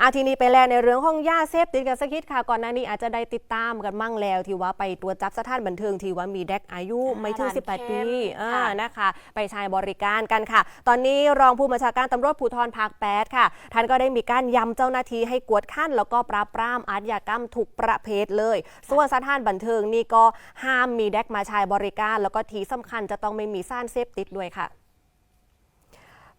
อาทีนี้ไปแล้วในเรื่องห้องยาเสพติดกันสักคิดค่ะก่อนหน้านี้อาจจะได้ติดตามกันมั่งแล้วที่ว่าไปตรวจจับสถานบันเทิงที่ว่ามีเด็กอายุอ่าไม่ถึงร้าน18 ปีเข้มอ่าค่ะนะคะ ไปใช้บริการกันค่ะ ตอนนี้รองผู้บัญชาการตำรวจภูธรภาค 8 ค่ะ ท่านก็ได้มีการย้ำเจ้าหน้าที่ให้กวดขันแล้วก็ปราบปรามอาชญากรรมทุกประเภทเลย ส่วนสถานบันเทิงนี่ก็ห้ามมีเด็กมาใช้บริการ แล้วก็ที่สำคัญจะต้องไม่มีสารเสพติดด้วยค่ะ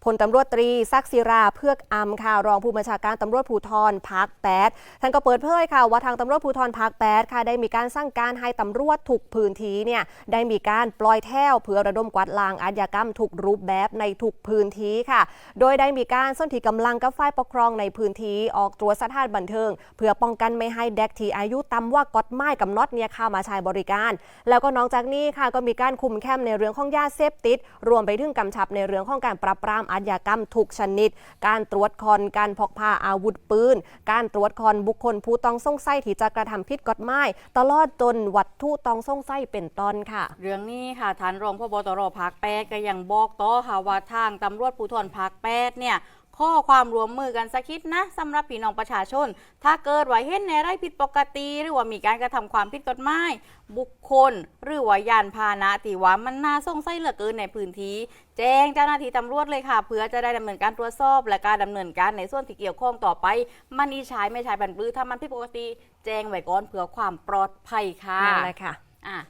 พลตำรวจตรีศักศิราเพือกอำค่ะรองผู้บัญชาการตำรวจภูธรภาค8ท่านก็เปิดเผยค่ะว่าทางตำรวจภูธรภาค8ค่ะได้มีการสั่งการให้ตำรวจทุกพื้นที่เนี่ยได้มีการปล่อยแถวเพื่อระดมกวาดล้างอาชญากรรมทุกรูปแบบในทุกพื้นที่ค่ะ โดยได้มีการส่นที่กำลังกับฝ่ายปกครองในพื้นที่ออกตรวจสถานบันเทิง เพื่อป้องกันไม่ให้เด็กที่อายุต่ำว่ากฎหมายกำหนดเนี่ยเข้ามาใช้บริการ แล้วก็นอกจากนี้ค่ะก็มีการคุมเข้มในเรื่องของยาเสพติด รวมไปถึงกำชับในเรื่องของการปราบปรามอาชญากรรมทุกชนิด การตรวจคอนการพกพาอาวุธปืน การตรวจคอนบุคคลผู้ต้องสงสัยที่จะกระทำผิดกฎหมายตลอดจนวัตถุต้องสงสัยเป็นต้นค่ะ เรื่องนี้ค่ะท่านรองพบตรภาคแปดก็ยังบอกต่อค่ะว่าทางตำรวจภูธรภาคแปดเนี่ย ข้อความรวมมือกันสักคิดนะสำหรับพี่น้องประชาชน ถ้าเกิดว่าเห็นในไร่ผิดปกติ หรือว่ามีการกระทำความผิดกฎหมายบุคคล หรือว่ายานพาหนะที่ว่ามันน่าสงสัยเหลือเกินในพื้นที่ แจ้งเจ้าหน้าที่ตำรวจเลยค่ะ เพื่อจะได้ดำเนินการตรวจสอบ และการดำเนินการในส่วนที่เกี่ยวข้องต่อไป มันอีใช้ไม่ใช้บันบือถ้ามันผิดปกติ แจ้งไว้ก่อนเพื่อความปลอดภัยค่ะนั่นแหละค่ะ